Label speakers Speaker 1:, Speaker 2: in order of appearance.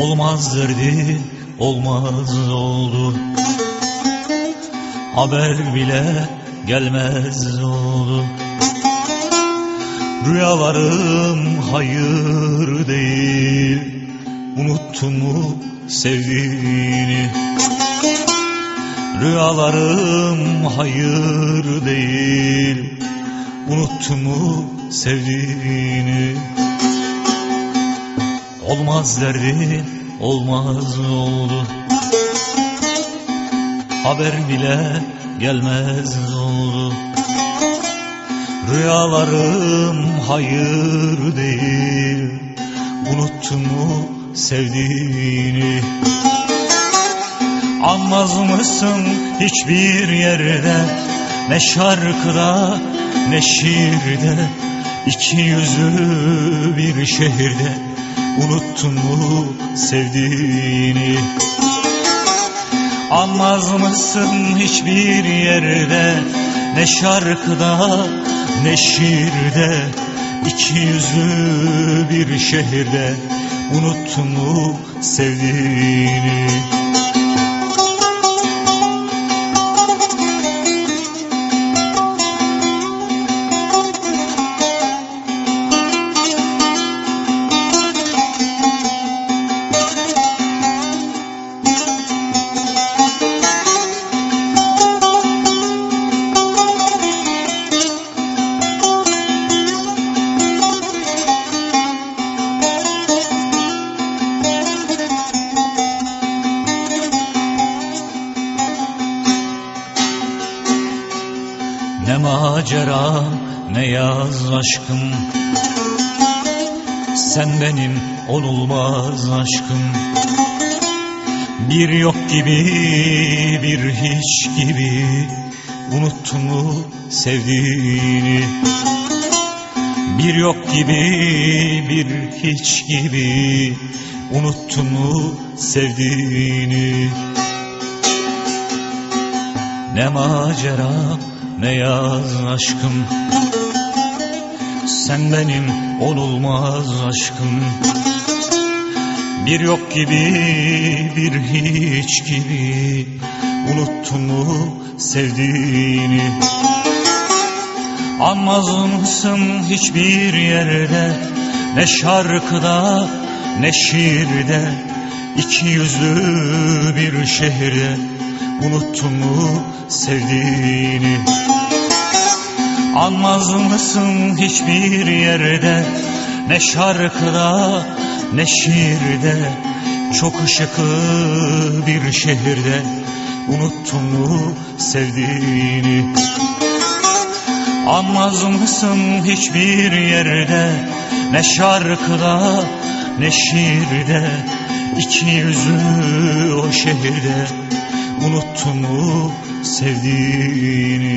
Speaker 1: Olmaz olmaz oldu. Haber bile gelmez oldu. Rüyalarım hayır değil. Unuttun mu sevdiğini? Rüyalarım hayır değil. Unuttun mu sevdiğini Olmaz derdi olmaz oldu Haber bile gelmez oldu Rüyalarım hayır değil. Unuttun mu sevdiğini? Anmaz mısın hiçbir yerde? Ne şarkıda ne şiirde. İki yüzü bir şehirde Unuttun mu sevdiğini? Anmaz mısın hiçbir yerde? Ne şarkıda ne şiirde? İki yüzlü bir şehirde. Unuttun mu sevdiğini Ne macera ne yaz aşkım. Sen benim onulmaz aşkım. Bir yok gibi bir hiç gibi. Unuttun mu sevdiğini? Bir yok gibi bir hiç gibi. Unuttun mu sevdiğini? Ne macera ne yaz aşkım Sen benim onulmaz aşkım. Bir yok gibi bir hiç gibi Unuttun mu sevdiğini? Anmaz mısın hiçbir yerde Ne şarkıda ne şiirde? İki yüzlü bir şehirde Unuttun mu sevdiğini? Anmaz mısın hiçbir yerde? Ne şarkıda ne şiirde? Çok ışıklı bir şehirde Unuttun mu sevdiğini? Anmaz mısın hiçbir yerde? Ne şarkıda ne şiirde? İki yüzlü o şehirde Unuttun mu sevdiğini